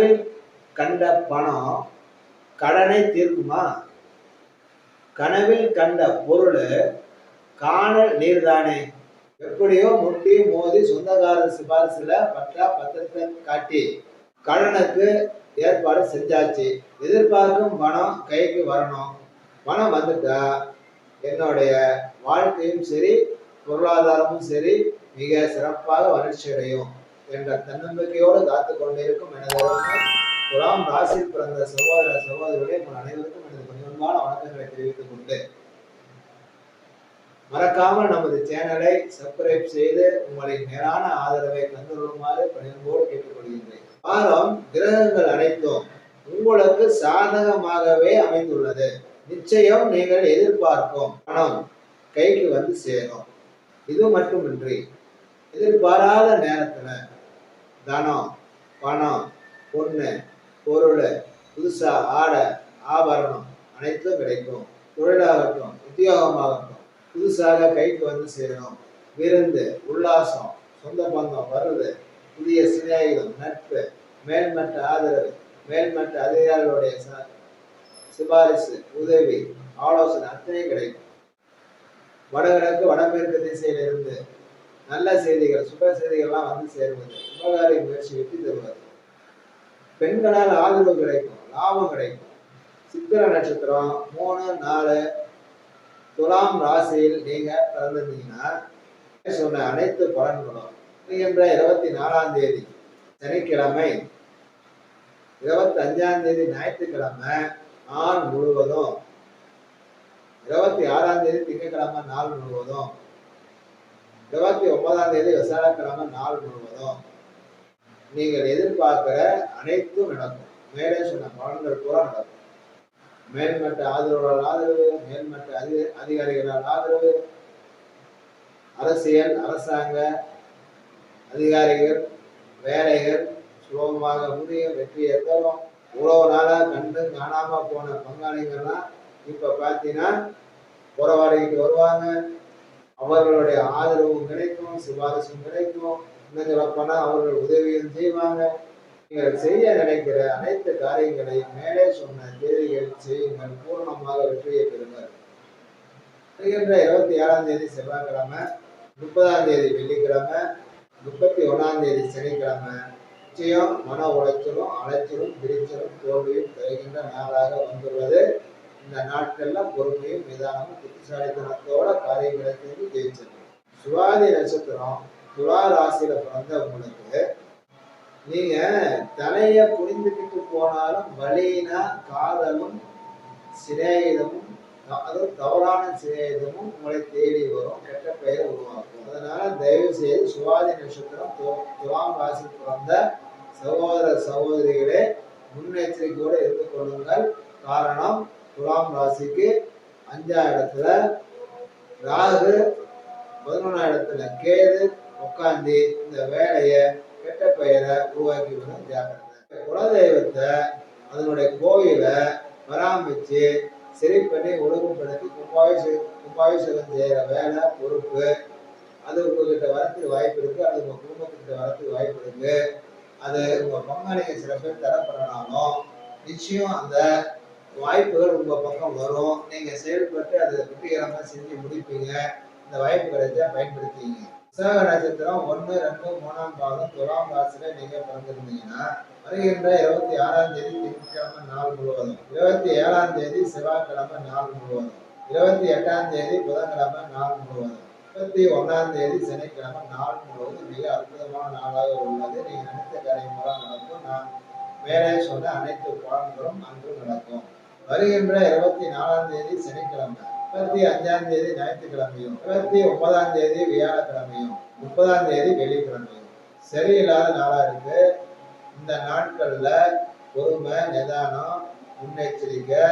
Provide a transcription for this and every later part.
கனவில் கண்ட பணம் கடனை தீர்க்குமா? கனவில் கண்ட பொருள் காணல் நீர்தானே? எப்படியோ முட்டி மோதி சொந்தக்காரர் சிபாரிசுல பற்றா பத்திரத்தை காட்டி கடனுக்கு ஏற்பாடு செஞ்சாச்சு. எதிர்பார்க்கும் பணம் கைக்கு வரணும். பணம் வந்துட்டா என்னுடைய வாழ்க்கையும் சரி பொருளாதாரமும் சரி மிக சிறப்பாக வளர்ச்சி அடையும் என்ற தன்னம்பிக்கையோடு காத்து கொண்டிருக்கும் எனது துலாம் ராசியில் பிறந்த சகோதர சகோதரிகளே உங்கள் அனைவருக்கும் எனது பணிவன்பான வணக்கங்களை தெரிவித்துக் கொண்டு மறக்காமல் நமது சேனலை சப்ஸ்கிரைப் செய்து உங்களின் மேலான ஆதரவை தந்துள்ளமாறு பணிவோடு கேட்டுக்கொள்கின்றேன். வாரம் கிரகங்கள் அனைத்தும் உங்களுக்கு சாதகமாகவே அமைந்துள்ளது. நிச்சயம் நீங்கள் எதிர்பார்க்கும் பணம் கைக்கு வந்து சேரும். இது மட்டுமின்றி எதிர்பாராத நேரத்துல தனம் பணம் பொண்ணு பொருள் புதுசா ஆடை ஆபரணம் அனைத்தும் கிடைக்கும். தொழிலாகட்டும் உத்தியோகமாகட்டும் புதுசாக கைக்கு வந்து சேரும் விருந்து உல்லாசம் சொந்த பந்தம் வருது புதிய சிநேகிதம் நட்பு மேல்மட்ட ஆதரவு மேல்மட்ட அதிகாரிகளுடைய சிபாரிசு உதவி ஆலோசனை அத்தனை கிடைக்கும். வடகிழக்கு வடமேற்கு திசையிலிருந்து நல்ல செய்திகள் சுப செய்திகள்லாம் வந்து சேருவது சுபகாரிய முயற்சி வெற்றி தருவது பெண்களால் ஆதரவு கிடைக்கும் லாபம் கிடைக்கும். சித்திர நட்சத்திரம் மூணு நாலு துலாம் ராசியில் நீங்க பிறந்திருந்தீங்கன்னா சொன்ன அனைத்து பலன்களும். வருகின்ற இருபத்தி நாலாம் தேதி சனிக்கிழமை இருபத்தி அஞ்சாம் தேதி ஞாயிற்றுக்கிழமை நாள் முழுவதும். இருபத்தி ஆறாம் தேதி திங்கட்கிழமை நாள் முழுவதும். இருபத்தி ஒன்பதாம் தேதி விசாரக்கிழமை நாள் முழுவதும் நீங்கள் எதிர்பார்க்கிற அனைத்தும் நடக்கும். மேலே சொன்ன பலன்கள் கூட நடக்கும். மேல்மட்ட ஆதரவாளர் ஆதரவு மேல்மட்ட அதி அதிகாரிகளால் ஆதரவு அரசியல் அரசாங்க அதிகாரிகள் வேலைகள் சுலபமாக முடியும் வெற்றியை தரும் இவ்வளவு நாளா கண்டு காணாம போன பங்காளிகள்லாம் இப்ப பார்த்தீங்கன்னா போராடிக்கிட்டு வருவாங்க. அவர்களுடைய ஆதரவும் கிடைக்கும் சிபாரிசும் கிடைக்கும். இன்னும் சொல்லப்போனா அவர்கள் உதவியும் செய்வாங்க. நீங்கள் செய்ய நினைக்கிற அனைத்து காரியங்களையும் மேலே சொன்ன தேதிகள் செய்யுங்கள். பூர்ணமாக வெற்றியை பெறுங்கள். வருகின்ற இருபத்தி ஏழாம் தேதி செவ்வாய்க்கிழமை முப்பதாம் தேதி வெள்ளிக்கிழமை முப்பத்தி ஒன்றாம் தேதி சனிக்கிழமை. நிச்சயம் மன உளைச்சலும் அலைச்சலும் விரிச்சலும் தோல்வியும் தருகின்ற நாளாக வந்துள்ளது. இந்த நாட்கள்ல பொறுமையும் நிதானமும் புத்திசாலித்தனத்தோட காரியங்களை செய்து ஜெயிச்சிருக்கும். சுவாதி நட்சத்திரம் துலா ராசியில பிறந்தவங்களுக்கு நீங்க தலைய புரிந்துக்கிட்டு போனாலும் வலினா காதலும் சிநேகிதமும் அதுவும் தவறான சிநேகிதமும் உங்களை தேடி வரும் கெட்ட பெயரை உருவாக்கும். அதனால தயவு செய்து சுவாதி நட்சத்திரம் துவாம் துலாம் ராசி பிறந்த சகோதர சகோதரிகளே முன்னெச்சரிக்கையோடு எடுத்துக்கொள்ளுங்கள் காரணம் துலாம் ராசிக்கு அஞ்சாம் இடத்துல ராகு பதினொன்றாம் இடத்துல கேது உட்காந்து இந்த வேலையை கெட்ட பெயரை உருவாக்கி விடும் ஜாக்கிரதை குலதெய்வத்தை அதனுடைய கோயிலை பராமரித்து சரி பண்ணி ஒழுங்குபடுத்தி கும்பாபிஷே கும்பாபிஷேகம் செய்கிற வேலை பொறுப்பு அது உங்ககிட்ட வரத்துக்கு வாய்ப்பு இருக்கு அது உங்க குடும்பத்துக்கிட்ட வரத்துக்கு வாய்ப்பு இருக்கு. அது உங்க பங்காளிகள் சில பேர் தடை பண்ணனாலும் நிச்சயம் அந்த வாய்ப்புகள் உங்க பக்கம் வரும். நீங்க செயல்பட்டு அதை வெற்றிகரமாக செஞ்சு முடிப்பீங்க. இந்த வாய்ப்பு கிடைச்சா பயன்படுத்திங்க விசாக நட்சத்திரம் ஒன்று ரெண்டு மூணாம் பாகம் துலாம் ராசியில நீங்க பிறந்திருந்தீங்கன்னா வருகின்ற இருபத்தி ஆறாம் தேதி திங்கட்கிழமை நாள் முழுவதும் இருபத்தி ஏழாம் தேதி செவ்வாய்க்கிழமை நாள் முழுவதும் இருபத்தி எட்டாம் தேதி புதன்கிழமை நாள் முழுவதும் இருபத்தி ஒன்றாம் தேதி சனிக்கிழமை நாள் முழுவதும் மிக அற்புதமான நாளாக உள்ளது. நீங்கள் நினைத்த காரியமெல்லாம் நடக்கும். நான் மேலே சொன்ன அனைத்து பலன்களும் அன்று நடக்கும். வருகின்ற இருபத்தி நாலாம் தேதி சனிக்கிழமை இருபத்தி அஞ்சாம் தேதி ஞாயிற்றுக்கிழமையும் இருபத்தி ஒன்பதாம் தேதி வியாழக்கிழமையும் முப்பதாம் தேதி வெள்ளிக்கிழமையும். சரியில்லாத நாளா இருக்கு. இந்த நாட்கள்ல பொறுமை நிதானம் முன்னெச்சரிக்கை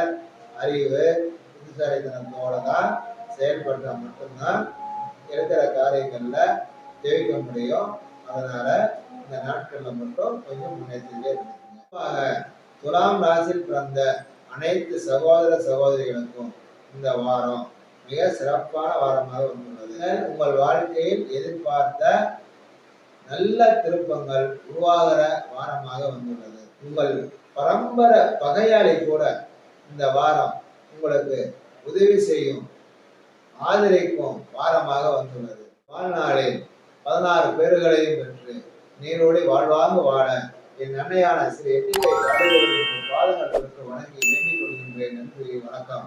அறிவு புத்திசாலித்தனத்தோட தான் செயல்பட்டால் மட்டும்தான் இருக்கிற காரியங்கள்ல ஜெயிக்க முடியும். அதனால இந்த நாட்கள்ல மட்டும் கொஞ்சம் முன்னெச்சரிக்கை துலாம் ராசியில் பிறந்த அனைத்து சகோதர சகோதரிகளுக்கும் இந்த வாரம் மிக சிறப்பான வாரமாக வந்துள்ளது உங்கள் வாழ்க்கையில் எதிர்பார்த்த நல்ல திருப்பங்கள் உருவாகிற வாரமாக வந்துள்ளது. உங்கள் பரம்பரை பகையாளி கூட இந்த வாரம் உங்களுக்கு உதவி செய்யும் ஆதரிக்கும் வாரமாக வந்துள்ளது. வாழ்நாளில் பதினாறு பேர்களையும் பெற்று நீரோடு வாழ்வாங்க வாழ என் அன்னையான ஸ்ரீ எட்டிகை பாதங்கள் கொடுத்து வேண்டிக் கொள்கின்றேன் நன்றி வணக்கம்